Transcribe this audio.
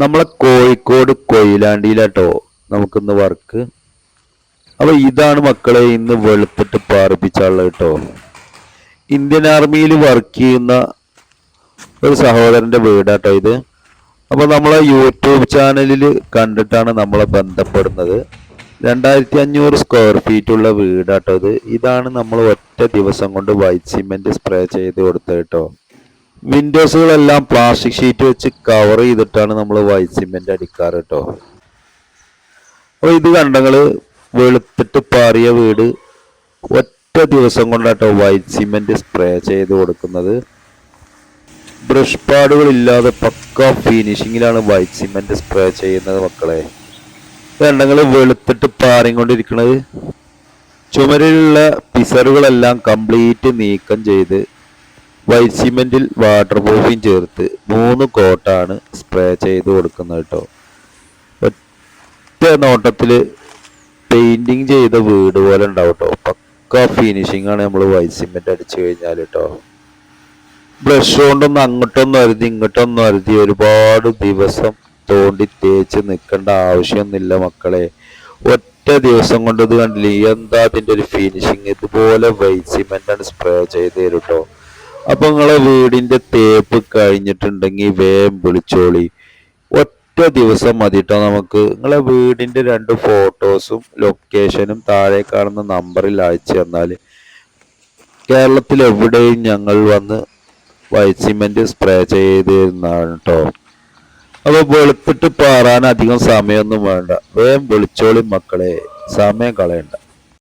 നമ്മളെ കോഴിക്കോട് കൊയിലാണ്ടിയിലാട്ടോ നമുക്കിന്ന് വർക്ക്. അപ്പോൾ ഇതാണ് മക്കളെ ഇന്ന് വെളുത്തിട്ട് പാർപ്പിച്ചുള്ളത് കേട്ടോ ഇന്ത്യൻ ആർമിയിൽ വർക്ക് ചെയ്യുന്ന ഒരു സഹോദരന്റെ വീടാട്ടോ ഇത്. അപ്പോൾ നമ്മളെ യൂട്യൂബ് ചാനലിൽ കണ്ടിട്ടാണ് നമ്മളെ ബന്ധപ്പെടുന്നത്. രണ്ടായിരത്തി അഞ്ഞൂറ് സ്ക്വയർ ഫീറ്റ് ഉള്ള വീടാട്ടോ ഇത്. ഇതാണ് നമ്മൾ ഒറ്റ ദിവസം കൊണ്ട് വൈറ്റ് സിമെന്റ് സ്പ്രേ ചെയ്ത് കൊടുത്തത് കേട്ടോ വിൻഡോസുകളെല്ലാം പ്ലാസ്റ്റിക് ഷീറ്റ് വെച്ച് കവർ ചെയ്തിട്ടാണ് നമ്മൾ വൈറ്റ് സിമെന്റ് അടിക്കാറ് കേട്ടോ അപ്പോൾ ഇത് കണ്ടങ്ങൾ വെളുത്തിട്ട് പാറിയ വീട് ഒറ്റ ദിവസം കൊണ്ടാട്ടോ വൈറ്റ് സിമെന്റ് സ്പ്രേ ചെയ്ത് കൊടുക്കുന്നത്. ബ്രഷ് പാടുകളില്ലാതെ പക്ക ഫിനിഷിങ്ങിലാണ് വൈറ്റ് സിമെന്റ് സ്പ്രേ ചെയ്യുന്നത് മക്കളെ. കണ്ടങ്ങൾ വെളുത്തിട്ട് പാറിക്കൊണ്ടിരിക്കുന്നത് ചുമരിലുള്ള പിസറുകളെല്ലാം കംപ്ലീറ്റ് നീക്കം ചെയ്ത് വൈറ്റ് സിമെന്റിൽ വാട്ടർ പ്രൂഫിങ് ചേർത്ത് മൂന്ന് കോട്ടാണ് സ്പ്രേ ചെയ്ത് കൊടുക്കുന്നത് കേട്ടോ. ഒറ്റ നോട്ടത്തിൽ പെയിന്റിങ് ചെയ്ത വീട് പോലെ ഉണ്ടാവും കേട്ടോ. പക്ക ഫിനിഷിംഗ് ആണ് നമ്മൾ വൈറ്റ് സിമെന്റ് അടിച്ചു കഴിഞ്ഞാൽ കേട്ടോ. ബ്രഷ് കൊണ്ടൊന്ന് അങ്ങോട്ടൊന്നും അരുതി ഇങ്ങോട്ടൊന്നും അരുതി ഒരുപാട് ദിവസം തോണ്ടി തേച്ച് നിൽക്കേണ്ട ആവശ്യമൊന്നുമില്ല മക്കളെ. ഒറ്റ ദിവസം കൊണ്ട് ഇത് കണ്ടില്ലേ? എന്താ അതിന്റെ ഒരു ഫിനിഷിങ് ഇതുപോലെ വൈറ്റ് ആണ് സ്പ്രേ ചെയ്ത് തരും കേട്ടോ. അപ്പൊ നിങ്ങളെ വീടിന്റെ തേപ്പ് കഴിഞ്ഞിട്ടുണ്ടെങ്കിൽ വേം വിളിച്ചോളി. ഒറ്റ ദിവസം മതി കേട്ടോ നമുക്ക്. നിങ്ങളെ വീടിന്റെ രണ്ട് ഫോട്ടോസും ലൊക്കേഷനും താഴെ കാണുന്ന നമ്പറിൽ അയച്ചു തന്നാൽ കേരളത്തിൽ എവിടെയും ഞങ്ങൾ വന്ന് വൈറ്റ് സിമെന്റ് സ്പ്രേ ചെയ്തിരുന്നതാണ് കേട്ടോ അപ്പൊ വെളുത്തിട്ട് പാറാൻ അധികം സമയമൊന്നും വേണ്ട. വേം വിളിച്ചോളി മക്കളെ. സമയം കളയണ്ട.